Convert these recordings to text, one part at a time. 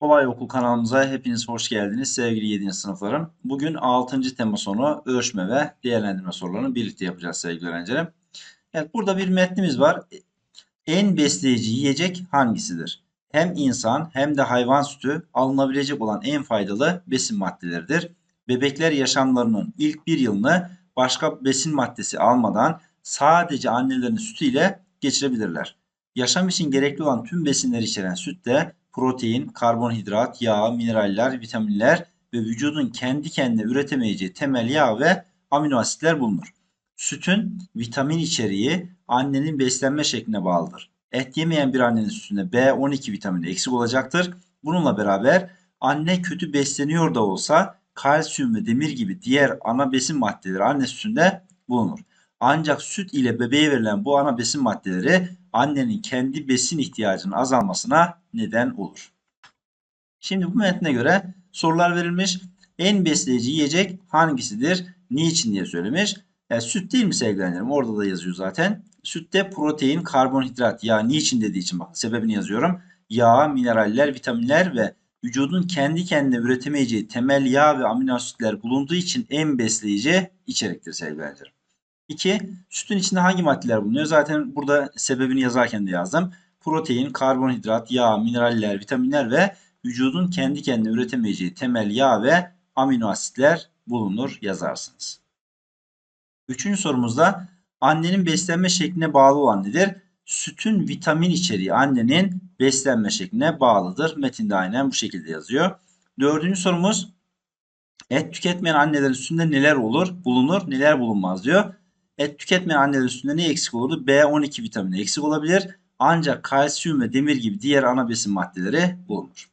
Kolay Okul kanalımıza hepiniz hoş geldiniz sevgili 7. sınıflarım. Bugün 6. tema sonu ölçme ve değerlendirme sorularını birlikte yapacağız sevgili öğrencilerim. Evet burada bir metnimiz var. En besleyici yiyecek hangisidir? Hem insan hem de hayvan sütü alınabilecek olan en faydalı besin maddeleridir. Bebekler yaşamlarının ilk bir yılını başka besin maddesi almadan sadece annelerinin sütüyle geçirebilirler. Yaşam için gerekli olan tüm besinleri içeren sütte protein, karbonhidrat, yağ, mineraller, vitaminler ve vücudun kendi kendine üretemeyeceği temel yağ ve amino asitler bulunur. Sütün vitamin içeriği annenin beslenme şekline bağlıdır. Et yemeyen bir annenin sütünde B12 vitamini eksik olacaktır. Bununla beraber anne kötü besleniyor da olsa kalsiyum ve demir gibi diğer ana besin maddeleri anne sütünde bulunur. Ancak süt ile bebeğe verilen bu ana besin maddeleri annenin kendi besin ihtiyacının azalmasına neden olur. Şimdi bu metne göre sorular verilmiş. En besleyici yiyecek hangisidir? Niçin diye söylemiş. Yani süt değil mi sevgilerim? Orada da yazıyor zaten. Sütte protein, karbonhidrat, yağ niçin dediği için bakın sebebini yazıyorum. Yağ, mineraller, vitaminler ve vücudun kendi kendine üretemeyeceği temel yağ ve amino asitler bulunduğu için en besleyici içeriktir sevgilerim. 2. Sütün içinde hangi maddeler bulunuyor? Zaten burada sebebini yazarken de yazdım. Protein, karbonhidrat, yağ, mineraller, vitaminler ve vücudun kendi kendine üretemeyeceği temel yağ ve amino asitler bulunur yazarsınız. Üçüncü sorumuzda annenin beslenme şekline bağlı olan nedir? Sütün vitamin içeriği annenin beslenme şekline bağlıdır. Metinde aynen bu şekilde yazıyor. Dördüncü sorumuz et tüketmeyen annelerin sütünde neler olur, bulunur, neler bulunmaz diyor. Et tüketmeyen annelerin sütünde ne eksik olurdu? B12 vitamini eksik olabilir. Ancak kalsiyum ve demir gibi diğer ana besin maddeleri bulunur.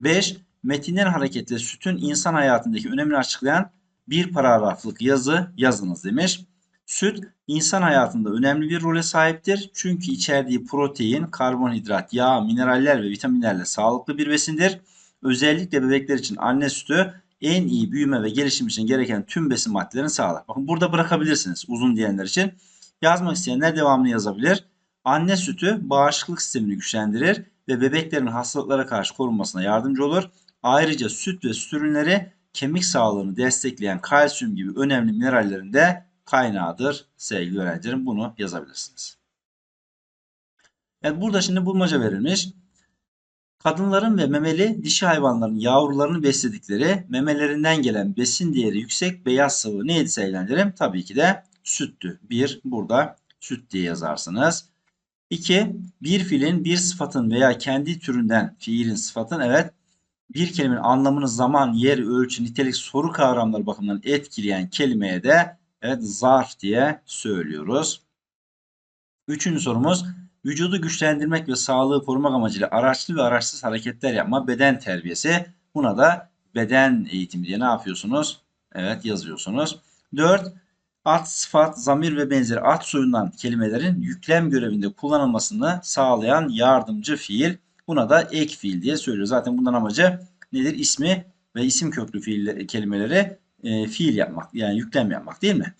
5. Metinden hareketle sütün insan hayatındaki önemini açıklayan bir paragraflık yazı yazınız demiş. Süt insan hayatında önemli bir role sahiptir. Çünkü içerdiği protein, karbonhidrat, yağ, mineraller ve vitaminlerle sağlıklı bir besindir. Özellikle bebekler için anne sütü en iyi büyüme ve gelişim için gereken tüm besin maddelerini sağlar. Bakın burada bırakabilirsiniz uzun diyenler için. Yazmak isteyenler devamını yazabilir. Anne sütü bağışıklık sistemini güçlendirir ve bebeklerin hastalıklara karşı korunmasına yardımcı olur. Ayrıca süt ve süt ürünleri kemik sağlığını destekleyen kalsiyum gibi önemli minerallerin de kaynağıdır sevgili öğrencilerim. Bunu yazabilirsiniz. Evet burada şimdi bulmaca verilmiş. Kadınların ve memeli dişi hayvanların yavrularını besledikleri memelerinden gelen besin değeri yüksek beyaz sıvı neydi sevgilendirim? Tabii ki de süttü. Bir burada süt diye yazarsınız. 2. Bir fiilin bir sıfatın veya kendi türünden fiilin sıfatın evet bir kelimenin anlamını zaman, yer, ölçü, nitelik, soru kavramları bakımından etkileyen kelimeye de evet zarf diye söylüyoruz. Üçüncü sorumuz vücudu güçlendirmek ve sağlığı korumak amacıyla araçlı ve araçsız hareketler yapma beden terbiyesi. Buna da beden eğitimi diye ne yapıyorsunuz? Evet yazıyorsunuz. 4. At, sıfat, zamir ve benzeri at soyundan kelimelerin yüklem görevinde kullanılmasını sağlayan yardımcı fiil. Buna da ek fiil diye söylüyor. Zaten bundan amacı nedir? İsmi ve isim köklü fiil kelimeleri e, fiil yapmak yani yüklem yapmak değil mi?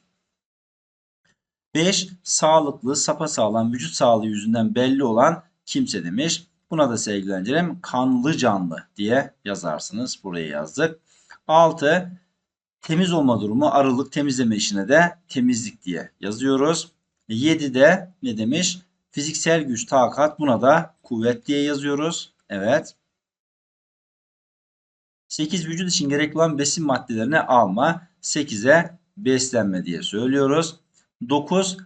5. Sağlıklı, sapasağlam, vücut sağlığı yüzünden belli olan kimse demiş. Buna da sevgili öğrencilerim kanlı canlı diye yazarsınız. Buraya yazdık. 6. Temiz olma durumu arılık temizleme işine de temizlik diye yazıyoruz. 7'de ne demiş? Fiziksel güç, takat buna da kuvvet diye yazıyoruz. Evet. 8 vücut için gerekli olan besin maddelerini alma. 8'e beslenme diye söylüyoruz. 9.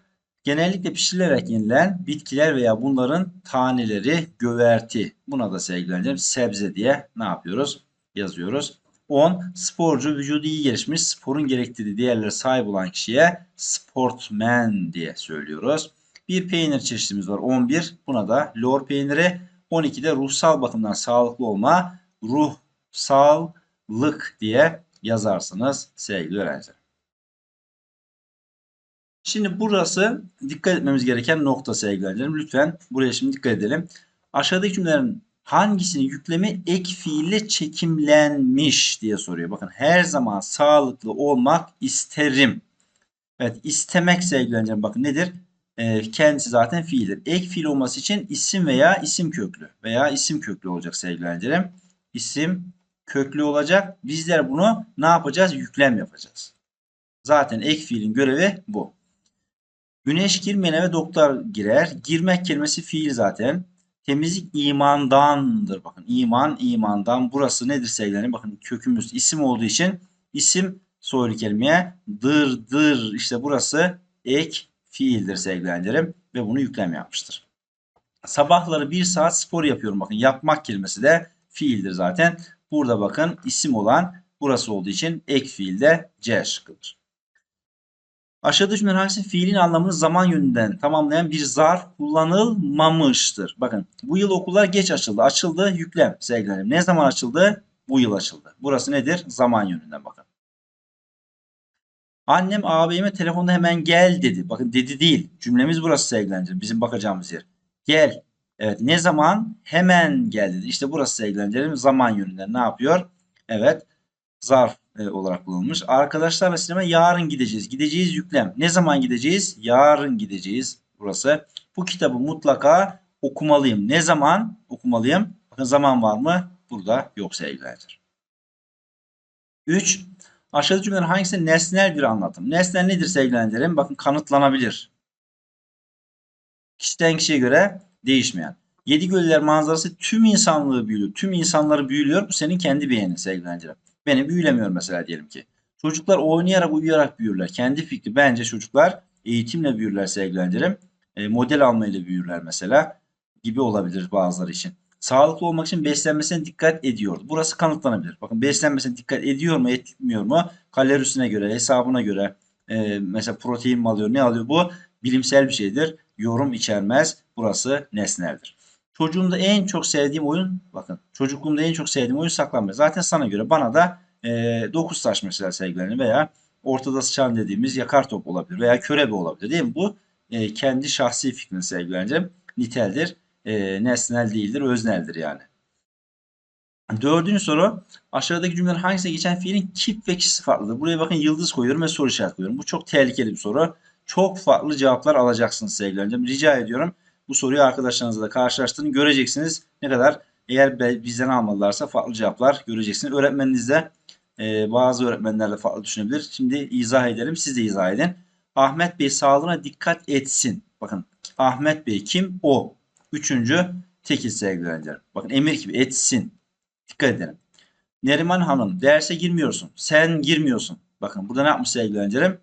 Genellikle pişirilerek yenilen bitkiler veya bunların taneleri göverti. Buna da sevgileneceğim sebze diye ne yapıyoruz? Yazıyoruz. 10. Sporcu vücudu iyi gelişmiş sporun gerektirdiği değerlere sahip olan kişiye sportman diye söylüyoruz. Bir peynir çeşitimiz var 11. Buna da lor peyniri. 12'de ruhsal bakımdan sağlıklı olma ruhsallık diye yazarsınız sevgili öğrenciler. Şimdi burası dikkat etmemiz gereken nokta sevgili. Lütfen buraya şimdi dikkat edelim. Aşağıdaki cümlelerin hangisinin yüklemi ek fiille çekimlenmiş diye soruyor. Bakın her zaman sağlıklı olmak isterim. Evet istemek sevgili bakın nedir? e, kendisi zaten fiildir. Ek fiil olması için isim veya isim köklü veya isim köklü olacak sevgili öğrencilerim. İsim köklü olacak. Bizler bunu ne yapacağız? Yüklem yapacağız. Zaten ek fiilin görevi bu. Güneş girmeyene ve doktor girer. Girmek kelimesi fiil zaten. Temizlik imandandır. Bakın iman imandan. Burası nedir sevgilerim? Bakın kökümüz isim olduğu için isim soylu kelimeye dır dır. İşte burası ek fiildir sevgilerim. Ve bunu yüklem yapmıştır. Sabahları bir saat spor yapıyorum. Bakın yapmak kelimesi de fiildir zaten. Burada bakın isim olan burası olduğu için ek fiilde C şıkkıdır. Aşağıda cümlenin hangisi fiilin anlamını zaman yönünden tamamlayan bir zarf kullanılmamıştır? Bakın bu yıl okullar geç açıldı. Açıldı yüklem sevgilerim. Ne zaman açıldı? Bu yıl açıldı. Burası nedir? Zaman yönünden bakın. Annem ağabeyime telefonda hemen gel dedi. Bakın dedi değil. Cümlemiz burası sevgilerim. Bizim bakacağımız yer. Gel. Evet ne zaman? Hemen gel dedi. İşte burası sevgilerim. Zaman yönünden ne yapıyor? Evet zarf e, olarak kullanılmış. Arkadaşlarla sinema yarın gideceğiz. Gideceğiz yüklem. Ne zaman gideceğiz? Yarın gideceğiz. Burası. Bu kitabı mutlaka okumalıyım. Ne zaman okumalıyım? Bakın zaman var mı? Burada yok sevgilerdir. 3. Aşağıdaki cümlelerin hangisi nesnel bir anlatım? Nesnel nedir sevgilendirim? Bakın kanıtlanabilir. Kişiden kişiye göre değişmeyen. Yedi göller manzarası tüm insanlığı büyülüyor. Tüm insanları büyülüyor. Bu senin kendi beğenin sevgilendirim. Beni büyülemiyor mesela diyelim ki. Çocuklar oynayarak uyuyarak büyürler. Kendi fikri bence çocuklar eğitimle büyürler sevgilendirim. E, model almayla büyürler mesela gibi olabilir bazıları için. Sağlıklı olmak için beslenmesine dikkat ediyor. Burası kanıtlanabilir. Bakın beslenmesine dikkat ediyor mu etmiyor mu? Kalorisine göre hesabına göre e, mesela protein mi alıyor ne alıyor bu bilimsel bir şeydir. Yorum içermez. Burası nesneldir. Çocuğumda en çok sevdiğim oyun bakın çocukluğumda en çok sevdiğim oyun saklanmaç. Zaten sana göre bana da e, 9 taş mesela sevgilerini veya ortada sıçan dediğimiz yakar top olabilir veya körebe olabilir değil mi? Bu e, kendi şahsi fikrin sevgilerim niteldir. E, nesnel değildir, özneldir yani. Dördüncü soru. Aşağıdaki cümlelerin hangisine geçen fiilin kip ve kişisi farklıdır? Buraya bakın yıldız koyuyorum ve soru işaret koyuyorum. Bu çok tehlikeli bir soru. Çok farklı cevaplar alacaksınız sevgilerim. Rica ediyorum bu soruyu arkadaşlarınızla da karşılaştırın. Göreceksiniz ne kadar eğer bizden almalılarsa farklı cevaplar göreceksiniz. Öğretmeniniz de e, bazı öğretmenler de farklı düşünebilir. Şimdi izah edelim. Siz de izah edin. Ahmet Bey sağlığına dikkat etsin. Bakın Ahmet Bey kim? O. Üçüncü tekil sevgili Bakın emir gibi etsin. Dikkat edelim. Neriman Hanım derse girmiyorsun. Sen girmiyorsun. Bakın burada ne yapmış sevgili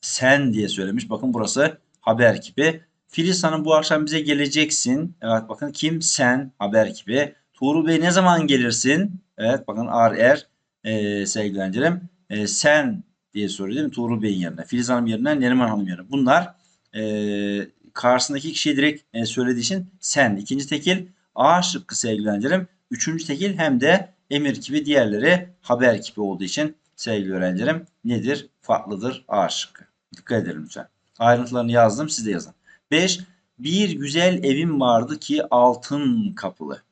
Sen diye söylemiş. Bakın burası haber gibi. Filiz Hanım bu akşam bize geleceksin. Evet bakın kim? Sen haber gibi. Tuğrul Bey ne zaman gelirsin? Evet bakın ar er e, sevgili öğrencilerim. E, sen diye soruyor değil mi? Tuğrul Bey'in yerine. Filiz Hanım yerine Neriman Hanım yerine. Bunlar e, karşısındaki kişiye direkt e, söylediği için sen. İkinci tekil A şıkkı sevgili öğrencilerim. Üçüncü tekil hem de emir gibi diğerleri haber gibi olduğu için sevgili öğrencilerim nedir? Farklıdır A şıkkı. Dikkat edelim lütfen. Ayrıntılarını yazdım. Siz de yazın. 5. Bir güzel evim vardı ki altın kapılı.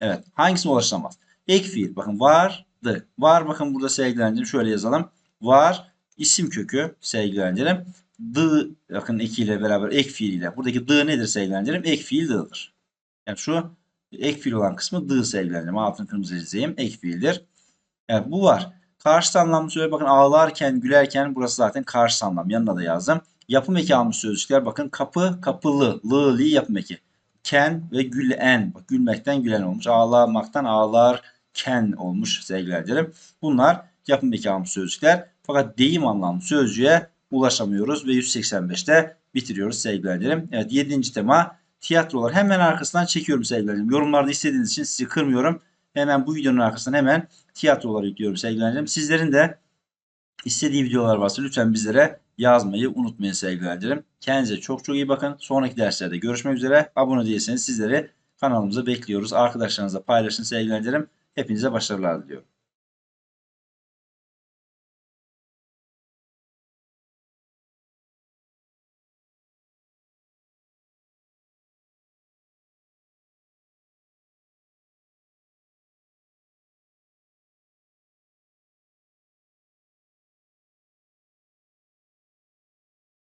Evet. Hangisine ulaşılamaz? Ek fiil. Bakın vardı. Var bakın burada sevgilendirim. Şöyle yazalım. Var isim kökü sevgilendirim. D bakın eki ile beraber ek fiil ile. Buradaki d nedir sevgilendirim? Ek fiil d'dır. Yani şu ek fiil olan kısmı d sevgilendirim. Altın kırmızı çizeyim. Ek fiildir. Evet bu var. Karşı anlamlı söyle bakın ağlarken gülerken burası zaten karşı anlam. Yanına da yazdım. Yapım eki almış sözcükler. Bakın kapı, kapılı, lı, li yapım eki. Ken ve gülen. Bak, gülmekten gülen olmuş. Ağlamaktan ağlarken olmuş sevgiler Bunlar yapım eki almış sözcükler. Fakat deyim anlamlı sözcüğe ulaşamıyoruz ve 185'te bitiriyoruz sevgiler Evet 7. tema tiyatrolar. Hemen arkasından çekiyorum sevgiler Yorumlarda istediğiniz için sizi kırmıyorum. Hemen bu videonun arkasından hemen tiyatroları yüklüyorum sevgiler Sizlerin de istediği videolar varsa lütfen bizlere yazmayı unutmayın sevgili Kendinize çok çok iyi bakın. Sonraki derslerde görüşmek üzere. Abone değilseniz sizleri kanalımıza bekliyoruz. Arkadaşlarınızla paylaşın sevgili Hepinize başarılar diliyorum.